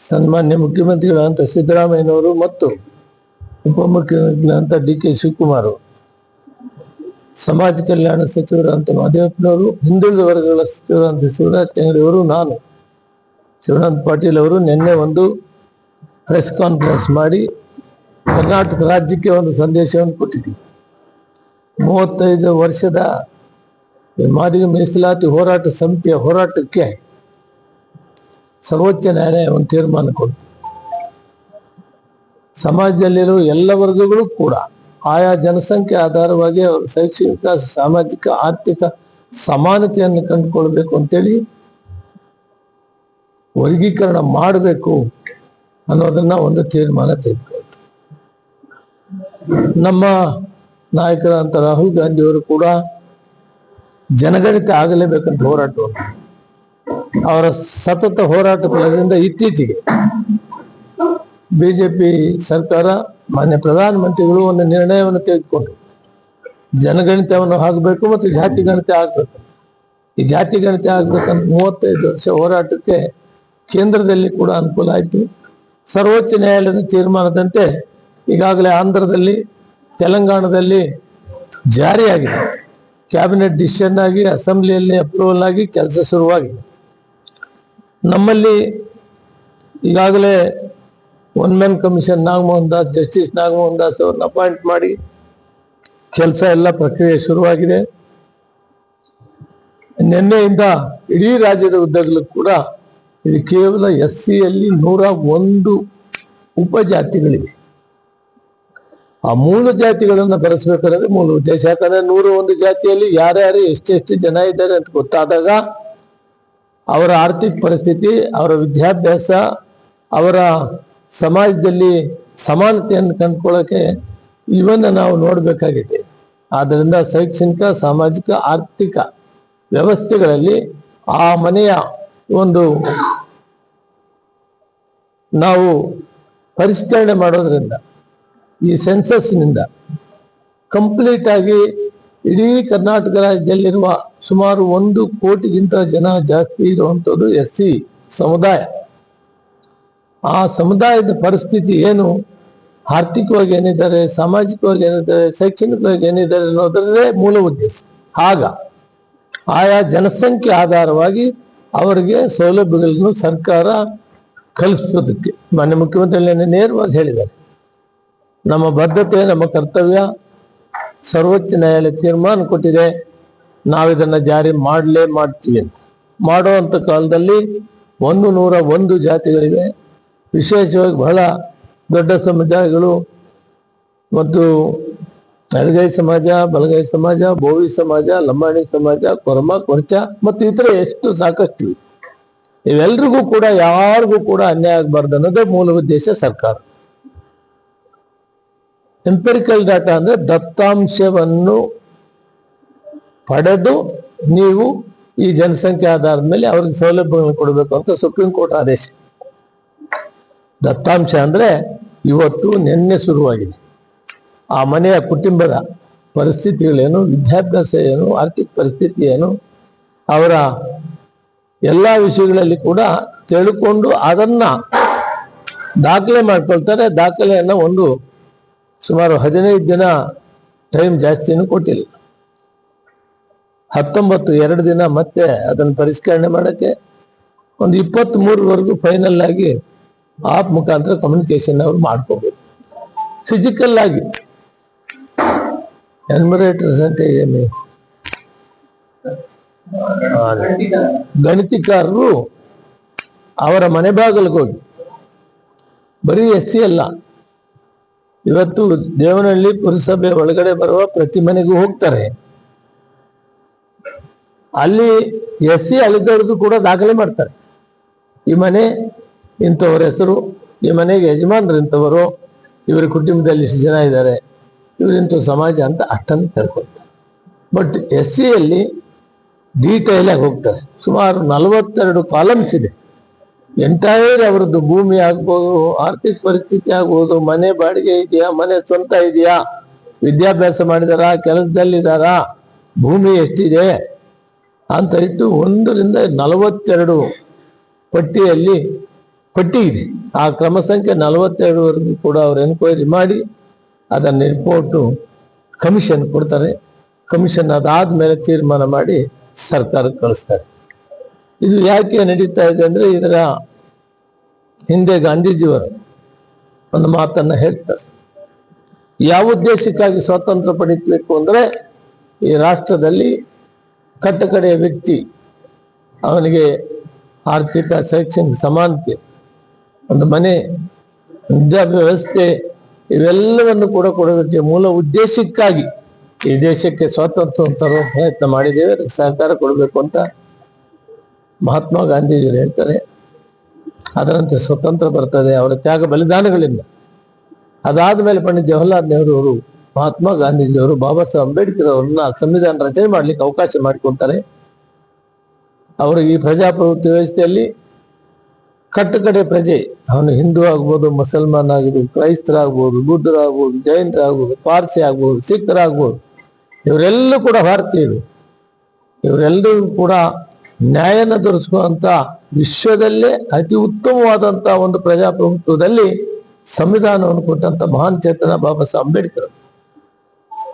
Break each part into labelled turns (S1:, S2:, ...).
S1: ಸನ್ಮಾನ್ಯ ಮುಖ್ಯಮಂತ್ರಿಗಳಂತ ಸಿದ್ದರಾಮಯ್ಯನವರು ಮತ್ತು ಉಪಮುಖ್ಯಮಂತ್ರಿಗಳಂತ ಡಿ ಕೆ ಶಿವಕುಮಾರ್ ಸಮಾಜ ಕಲ್ಯಾಣ ಸಚಿವರಂತ ಮಾದೇವಪ್ಪನವರು ಹಿಂದುಳಿದ ವರ್ಗಗಳ ಸಚಿವರಂತ ಶಿವರಾಜ್ ಅವರು, ನಾನು ಶಿವನಾಥ್ ಪಾಟೀಲ್ ಅವರು ನಿನ್ನೆ ಒಂದು ಪ್ರೆಸ್ ಕಾನ್ಫರೆನ್ಸ್ ಮಾಡಿ ಕರ್ನಾಟಕ ರಾಜ್ಯಕ್ಕೆ ಒಂದು ಸಂದೇಶವನ್ನು ಕೊಟ್ಟಿದ್ದೀವಿ ಮೂವತ್ತೈದು ವರ್ಷದ ಮಾದಿಗ ಮೀಸಲಾತಿ ಹೋರಾಟ ಸಮಿತಿಯ ಹೋರಾಟಕ್ಕೆ ಸರ್ವೋಚ್ಚ ನ್ಯಾಯಾಲಯ ಒಂದು ತೀರ್ಮಾನ ಕೊಟ್ಟು ಸಮಾಜದಲ್ಲಿರುವ ಎಲ್ಲ ವರ್ಗಗಳು ಕೂಡ ಆಯಾ ಜನಸಂಖ್ಯೆ ಆಧಾರವಾಗಿ ಅವರು ಶೈಕ್ಷಣಿಕ ಸಾಮಾಜಿಕ, ಆರ್ಥಿಕ ಸಮಾನತೆಯನ್ನು ಕಂಡುಕೊಳ್ಬೇಕು ಅಂತೇಳಿ ವರ್ಗೀಕರಣ ಮಾಡಬೇಕು ಅನ್ನೋದನ್ನ ಒಂದು ತೀರ್ಮಾನ ತೆಗೆದುಕೊಳ್ತು. ನಮ್ಮ ನಾಯಕರಂತ ರಾಹುಲ್ ಗಾಂಧಿಯವರು ಕೂಡ ಜನಗಣತಿ ಆಗಲೇಬೇಕಂತ ಹೋರಾಟವನ್ನು ಅವರ ಸತತ ಹೋರಾಟ ಫಲದಿಂದ ಇತ್ತೀಚೆಗೆ ಬಿಜೆಪಿ ಸರ್ಕಾರ ಮಾನ್ಯ ಪ್ರಧಾನಮಂತ್ರಿಗಳು ಒಂದು ನಿರ್ಣಯವನ್ನು ತೆಗೆದುಕೊಂಡು ಜನಗಣತಿಯನ್ನು ಆಗಬೇಕು ಮತ್ತು ಜಾತಿ ಗಣತಿ ಆಗಬೇಕು ಈ ಜಾತಿ ಗಣತಿ ಆಗ್ಬೇಕಂತ ಮೂವತ್ತೈದು ವರ್ಷ ಹೋರಾಟಕ್ಕೆ ಕೇಂದ್ರದಲ್ಲಿ ಕೂಡ ಅನುಕೂಲ ಆಯಿತು. ಸರ್ವೋಚ್ಚ ನ್ಯಾಯಾಲಯದ ತೀರ್ಮಾನದಂತೆ ಈಗಾಗಲೇ ಆಂಧ್ರದಲ್ಲಿ, ತೆಲಂಗಾಣದಲ್ಲಿ ಜಾರಿಯಾಗಿದೆ. ಕ್ಯಾಬಿನೆಟ್ ಡಿಸಿಷನ್ ಆಗಿ, ಅಸೆಂಬ್ಲಿಯಲ್ಲಿ ಅಪ್ರೂವಲ್ ಆಗಿ ಕೆಲಸ ಶುರುವಾಗಿದೆ. ನಮ್ಮಲ್ಲಿ ಈಗಾಗಲೇ one man commission Nagamohan Das, justice Nagamohan Das ಅವ್ರನ್ನ ಅಪಾಯಿಂಟ್ ಮಾಡಿ ಕೆಲಸ ಎಲ್ಲ ಪ್ರಕ್ರಿಯೆ ಶುರುವಾಗಿದೆ. ನಿನ್ನೆಯಿಂದ ಇಡೀ ರಾಜ್ಯದ ಉದ್ದಗಲೂ ಕೂಡ ಇದು ಕೇವಲ ಎಸ್ ಸಿಯಲ್ಲಿ ನೂರ ಒಂದು ಉಪಜಾತಿಗಳಿವೆ. ಆ ಮೂಲ ಜಾತಿಗಳನ್ನು ಬರೆಸ್ಬೇಕಾದ್ರೆ ಮೂಲ ಉದ್ದೇಶ. ಯಾಕಂದ್ರೆ ನೂರ ಒಂದು ಜಾತಿಯಲ್ಲಿ ಯಾರ್ಯಾರು ಎಷ್ಟೆಷ್ಟು ಜನ ಇದ್ದಾರೆ ಅಂತ ಗೊತ್ತಾದಾಗ ಅವರ ಆರ್ಥಿಕ ಪರಿಸ್ಥಿತಿ, ಅವರ ವಿದ್ಯಾಭ್ಯಾಸ, ಅವರ ಸಮಾಜದಲ್ಲಿ ಸಮಾನತೆಯನ್ನು ಕಂಡುಕೊಳ್ಳೋಕೆ ಇವನ್ನ ನಾವು ನೋಡಬೇಕಾಗಿದೆ. ಆದ್ದರಿಂದ ಶೈಕ್ಷಣಿಕ, ಸಾಮಾಜಿಕ, ಆರ್ಥಿಕ ವ್ಯವಸ್ಥೆಗಳಲ್ಲಿ ಆ ಮನೆಯ ಒಂದು ನಾವು ಪರಿಷ್ಕರಣೆ ಮಾಡೋದ್ರಿಂದ, ಈ ಸೆನ್ಸಸ್ನಿಂದ ಕಂಪ್ಲೀಟ್ ಆಗಿ ಇಡೀ ಕರ್ನಾಟಕ ರಾಜ್ಯದಲ್ಲಿರುವ ಸುಮಾರು ಒಂದು ಕೋಟಿಗಿಂತ ಜನ ಜಾಸ್ತಿ ಇರುವಂಥದ್ದು ಎಸ್ ಸಿ ಸಮುದಾಯ. ಆ ಸಮುದಾಯದ ಪರಿಸ್ಥಿತಿ ಏನು? ಆರ್ಥಿಕವಾಗಿ ಏನಿದ್ದಾರೆ? ಸಾಮಾಜಿಕವಾಗಿ ಏನಿದ್ದಾರೆ? ಶೈಕ್ಷಣಿಕವಾಗಿ ಏನಿದ್ದಾರೆ ಅನ್ನೋದರಲ್ಲೇ ಮೂಲ ಉದ್ದೇಶ. ಆಗ ಆಯಾ ಜನಸಂಖ್ಯೆ ಆಧಾರವಾಗಿ ಅವರಿಗೆ ಸೌಲಭ್ಯಗಳನ್ನು ಸರ್ಕಾರ ಕಲಿಸೋದಕ್ಕೆ ಮಾನ್ಯ ಮುಖ್ಯಮಂತ್ರಿ ನೇರವಾಗಿ ಹೇಳಿದ್ದಾರೆ. ನಮ್ಮ ಬದ್ಧತೆ, ನಮ್ಮ ಕರ್ತವ್ಯ ಸರ್ವೋಚ್ಚ ನ್ಯಾಯಾಲಯ ತೀರ್ಮಾನ ಕೊಟ್ಟಿದೆ, ನಾವಿದನ್ನ ಜಾರಿ ಮಾಡಲೇ ಮಾಡ್ತೀವಿ ಅಂತ. ಮಾಡುವಂಥ ಕಾಲದಲ್ಲಿ ಒಂದು ನೂರ ಒಂದು ಜಾತಿಗಳಿವೆ. ವಿಶೇಷವಾಗಿ ಬಹಳ ದೊಡ್ಡ ಸಮುದಾಯಗಳು ಮತ್ತು ಎಡಗೈ ಸಮಾಜ, ಬಲಗೈ ಸಮಾಜ, ಬೋವಿ ಸಮಾಜ, ಲಂಬಾಣಿ ಸಮಾಜ, ಕೊರಮ, ಕೊರಚ ಮತ್ತು ಇತರ ಎಷ್ಟು ಸಾಕಷ್ಟು ಇವೆಲ್ರಿಗೂ ಕೂಡ ಯಾರಿಗೂ ಕೂಡ ಅನ್ಯಾಯ ಆಗಬಾರ್ದು ಅನ್ನೋದೇ ಮೂಲ ಉದ್ದೇಶ ಸರ್ಕಾರ. ಎಂಪೆರಿಕಲ್ ಡಾಟಾ ಅಂದರೆ ದತ್ತಾಂಶವನ್ನು ಪಡೆದು ನೀವು ಈ ಜನಸಂಖ್ಯೆ ಆಧಾರದ ಮೇಲೆ ಅವ್ರಿಗೆ ಸೌಲಭ್ಯಗಳನ್ನು ಕೊಡಬೇಕು ಅಂತ ಸುಪ್ರೀಂ ಕೋರ್ಟ್ ಆದೇಶ. ದತ್ತಾಂಶ ಅಂದರೆ ಇವತ್ತು ನಿನ್ನೆ ಶುರುವಾಗಿದೆ. ಆ ಮನೆಯ ಕುಟುಂಬದ ಪರಿಸ್ಥಿತಿಗಳೇನು, ವಿದ್ಯಾಭ್ಯಾಸ ಏನು, ಆರ್ಥಿಕ ಪರಿಸ್ಥಿತಿ ಏನು, ಅವರ ಎಲ್ಲ ವಿಷಯಗಳಲ್ಲಿ ಕೂಡ ತಿಳ್ಕೊಂಡು ಅದನ್ನು ದಾಖಲೆ ಮಾಡ್ಕೊಳ್ತಾರೆ. ದಾಖಲೆಯನ್ನು ಒಂದು ಸುಮಾರು ಹದಿನೈದು ದಿನ ಟೈಮ್ ಜಾಸ್ತಿನೂ ಕೊಟ್ಟಿಲ್ಲ. ಹತ್ತೊಂಬತ್ತು, ಎರಡು ದಿನ ಮತ್ತೆ ಅದನ್ನು ಪರಿಷ್ಕರಣೆ ಮಾಡೋಕ್ಕೆ ಒಂದು ಇಪ್ಪತ್ತ್ ಮೂರವರೆಗೂ ಫೈನಲ್ ಆಗಿ ಆಪ್ ಮುಖಾಂತರ ಕಮ್ಯುನಿಕೇಶನ್ ಅವ್ರು ಮಾಡ್ಕೋಬೇಕು ಫಿಸಿಕಲ್ ಆಗಿ. ಎನ್ಮರೇಟರ್ಸ್ ಅಂತ ಏನು? ಗಣಿತಕಾರರು ಅವರ ಮನೆ ಬಾಗಿಲಿಗೆ ಬರೀ ಎಸ್ ಸಿ ಅಲ್ಲ. ಇವತ್ತು ದೇವನಹಳ್ಳಿ ಪುರಸಭೆ ಒಳಗಡೆ ಬರುವ ಪ್ರತಿ ಮನೆಗೂ ಹೋಗ್ತಾರೆ. ಅಲ್ಲಿ ಎಸ್ ಸಿ ಅಲಿಗಡ್ದು ಕೂಡ ದಾಖಲೆ ಮಾಡ್ತಾರೆ. ಈ ಮನೆ ಇಂಥವ್ರ ಹೆಸರು, ಈ ಮನೆಗೆ ಯಜಮಾನ್ರು ಇಂಥವರು, ಇವರ ಕುಟುಂಬದಲ್ಲಿ ಇಷ್ಟು ಜನ ಇದ್ದಾರೆ ಇವರಿಂಥ ಸಮಾಜ ಅಂತ ಅಷ್ಟನ್ನು ತಿಳ್ಕೊಳ್ತಾರೆ. ಬಟ್ ಎಸ್ ಸಿಯಲ್ಲಿ ಡೀಟೇಲ್ ಆಗಿ ಹೋಗ್ತಾರೆ. ಸುಮಾರು ನಲವತ್ತೆರಡು ಕಾಲಮ್ಸ್ ಇದೆ. ಎಂಟೈರ್ ಅವರದ್ದು ಭೂಮಿ ಆಗ್ಬೋದು, ಆರ್ಥಿಕ ಪರಿಸ್ಥಿತಿ ಆಗ್ಬೋದು, ಮನೆ ಬಾಡಿಗೆ ಇದೆಯಾ, ಮನೆ ಸ್ವಂತ ಇದೆಯಾ, ವಿದ್ಯಾಭ್ಯಾಸ ಮಾಡಿದಾರ ಕೆಲಸದಲ್ಲಿದ್ದಾರಾ ಭೂಮಿ ಎಷ್ಟಿದೆ ಅಂತ ಇಟ್ಟು ಒಂದರಿಂದ ನಲವತ್ತೆರಡು ಪಟ್ಟಿಯಲ್ಲಿ ಪಟ್ಟಿ ಇದೆ. ಆ ಕ್ರಮ ಸಂಖ್ಯೆ ನಲವತ್ತೆರಡುವರೆಗೂ ಕೂಡ ಅವ್ರು ಎನ್ಕ್ವೈರಿ ಮಾಡಿ ಅದನ್ನು ರಿಪೋರ್ಟು ಕಮಿಷನ್ ಕೊಡ್ತಾರೆ. ಕಮಿಷನ್ ಅದಾದ ಮೇಲೆ ತೀರ್ಮಾನ ಮಾಡಿ ಸರ್ಕಾರಕ್ಕೆ ಕಳಿಸ್ತಾರೆ. ಇದು ಯಾಕೆ ನಡೀತಾ ಇದೆ ಅಂದ್ರೆ ಇದರ ಹಿಂದೆ ಗಾಂಧೀಜಿಯವರು ಒಂದು ಮಾತನ್ನ ಹೇಳ್ತಾರೆ. ಯಾವ ಉದ್ದೇಶಕ್ಕಾಗಿ ಸ್ವಾತಂತ್ರ್ಯ ಪಡಿಬೇಕು ಅಂದ್ರೆ ಈ ರಾಷ್ಟ್ರದಲ್ಲಿ ಕಟ್ಟಕಡೆಯ ವ್ಯಕ್ತಿ ಅವನಿಗೆ ಆರ್ಥಿಕ ಶೈಕ್ಷಣಿಕ ಸಮಾನತೆ, ಒಂದು ಮನೆ ವಿದ್ಯಾಭ್ಯ ವ್ಯವಸ್ಥೆ ಇವೆಲ್ಲವನ್ನು ಕೂಡ ಕೊಡೋದಕ್ಕೆ ಮೂಲ ಉದ್ದೇಶಕ್ಕಾಗಿ ಈ ದೇಶಕ್ಕೆ ಸ್ವಾತಂತ್ರ್ಯ ತರುವ ಪ್ರಯತ್ನ ಮಾಡಿದ್ದೇವೆ, ಅದಕ್ಕೆ ಸಹಕಾರ ಕೊಡಬೇಕು ಅಂತ ಮಹಾತ್ಮ ಗಾಂಧೀಜಿಯವರು ಹೇಳ್ತಾರೆ, ಅದರಂತೆ ಸ್ವತಂತ್ರ ಬರ್ತದೆ ಅವರ ತ್ಯಾಗ ಬಲಿದಾನಗಳಿಂದ. ಅದಾದ ಮೇಲೆ ಪಂಡಿತ್ ಜವಾಹರ್ಲಾಲ್ ನೆಹರು ಅವರು, ಮಹಾತ್ಮ ಗಾಂಧೀಜಿಯವರು ಬಾಬಾ ಸಾಹೇಬ್ ಅಂಬೇಡ್ಕರ್ ಅವರನ್ನ ಸಂವಿಧಾನ ರಚನೆ ಮಾಡ್ಲಿಕ್ಕೆ ಅವಕಾಶ ಮಾಡಿಕೊಡ್ತಾರೆ. ಅವರು ಈ ಪ್ರಜಾಪ್ರಭುತ್ವ ವ್ಯವಸ್ಥೆಯಲ್ಲಿ ಕಟ್ಟಕಡೆ ಪ್ರಜೆ. ಅವನು ಹಿಂದೂ ಆಗ್ಬೋದು, ಮುಸಲ್ಮಾನ್ ಆಗಿರ್ಬೋದು ಕ್ರೈಸ್ತರಾಗ್ಬೋದು ಬುದ್ಧರಾಗ್ಬೋದು ಜೈನರಾಗ್ಬೋದು ಪಾರ್ಸಿ ಆಗ್ಬೋದು ಸಿಖ್ರಾಗ್ಬೋದು ಇವರೆಲ್ಲರೂ ಕೂಡ ಭಾರತೀಯರು. ಇವರೆಲ್ಲರೂ ಕೂಡ ನ್ಯಾಯನ ದೊರಕಿಸುವಂತ ವಿಶ್ವದಲ್ಲೇ ಅತಿ ಉತ್ತಮವಾದಂತ ಒಂದು ಪ್ರಜಾಪ್ರಭುತ್ವದಲ್ಲಿ ಸಂವಿಧಾನವನ್ನು ಕೊಟ್ಟಂತ ಮಹಾನ್ ಚೇತನ ಬಾಬಾ ಸಾಹೇಬ್ ಅಂಬೇಡ್ಕರ್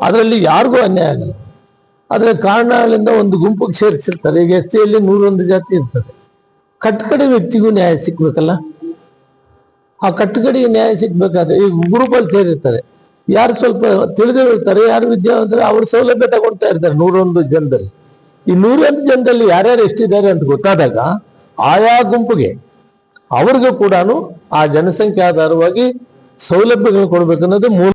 S1: ಅದರಲ್ಲಿ ಯಾರಿಗೂ ಅನ್ಯಾಯ ಆಗಲ್ಲ. ಅದರ ಕಾರಣಗಳಿಂದ ಒಂದು ಗುಂಪಿಗೆ ಸೇರಿಸಿರ್ತಾರೆ. ಈಗ ಎಸ್ ಸಿಯಲ್ಲಿ ನೂರೊಂದು ಜಾತಿ ಇರ್ತದೆ. ಕಟ್ಟಕಡೆ ವ್ಯಕ್ತಿಗೂ ನ್ಯಾಯ ಸಿಗ್ಬೇಕಲ್ಲ? ಆ ಕಟ್ಟಕಡೆಗೆ ನ್ಯಾಯ ಸಿಗ್ಬೇಕಾದ್ರೆ ಈ ಗ್ರೂಪಲ್ಲಿ ಸೇರಿರ್ತಾರೆ. ಯಾರು ಸ್ವಲ್ಪ ತಿಳಿದಿರ್ತಾರೆ ಯಾರು ವಿದ್ಯಾವಂತರು, ಅವ್ರ ಸೌಲಭ್ಯ ತಗೊಳ್ತಾ ಇರ್ತಾರೆ ನೂರೊಂದು ಜನದಲ್ಲಿ. ಈ ನೂರೊಂದು ಜನದಲ್ಲಿ ಯಾರ್ಯಾರು ಎಷ್ಟಿದ್ದಾರೆ ಅಂತ ಗೊತ್ತಾದಾಗ ಆಯಾ ಗುಂಪಿಗೆ ಅವ್ರಿಗೂ ಕೂಡ ಆ ಜನಸಂಖ್ಯೆ ಆಧಾರವಾಗಿ ಸೌಲಭ್ಯಗಳು ಕೊಡ್ಬೇಕನ್ನೋದು ಮೂಲ